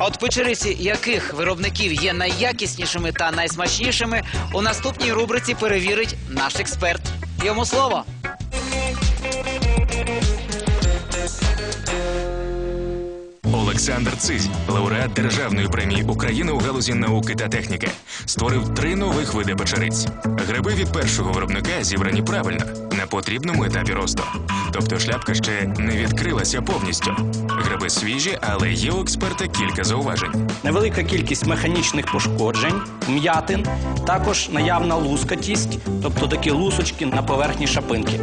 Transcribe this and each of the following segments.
А от печериці яких виробників є найякіснішими та найсмачнішими, у наступній рубриці перевірить наш експерт. Йому слово. Олександр Цизь, лауреат Державної премії України у галузі науки та техніки, створив три нових види печериць. Гриби від першого виробника зібрані правильно на потрібному етапі росту. Тобто шляпка ще не відкрилася повністю. Гриби свіжі, але є у експерта кілька зауважень. Невелика кількість механічних пошкоджень, м'ятин, також наявна лускатість, тобто такі лусочки на поверхні шапинки.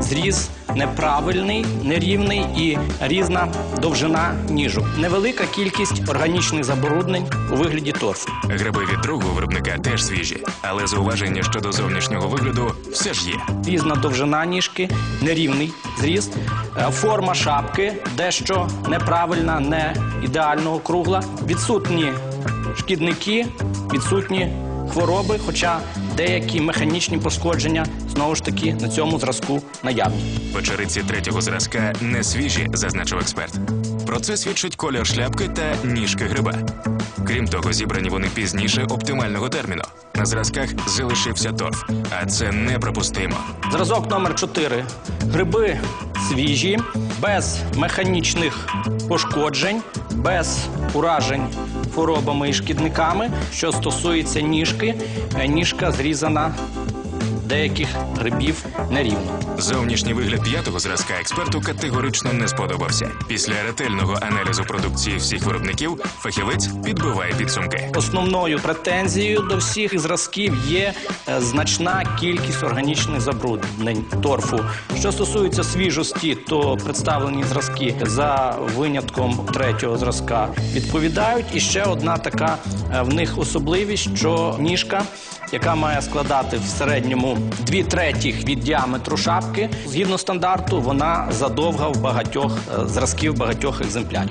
Зріз неправильний, нерівний і різна довжина ніжок. Невелика кількість органічних забруднень у вигляді торфу. Гриби від другого виробника теж свіжі, але зауваження щодо зовнішнього вигляду все ж є. Різна довжина ніжки, нерівний зріз, Е, форма шапки дещо неправильна, не ідеально округла. Відсутні шкідники, відсутні хвороби, хоча деякі механічні пошкодження знову ж таки на цьому зразку наявні. Печериці третього зразка не свіжі, зазначив експерт. Про це свідчить колір шляпки та ніжки гриба. Крім того, зібрані вони пізніше оптимального терміну. На зразках залишився торф, а це неприпустимо. Зразок номер 4. Гриби свіжі, без механічних пошкоджень, без уражень хворобами і шкідниками. Що стосується ніжки, е, ніжка зрізана деяких грибів нерівно. Зовнішній вигляд п'ятого зразка експерту категорично не сподобався. Після ретельного аналізу продукції всіх виробників фахівець підбиває підсумки. Основною претензією до всіх зразків є е, значна кількість органічних забруднень торфу. Що стосується свіжості, то представлені зразки за винятком третього зразка відповідають. І ще одна така е, в них особливість, що ніжка, яка має складати в середньому дві третіх від діаметру шапки, згідно стандарту, вона задовга в багатьох е, зразків багатьох екземплярів.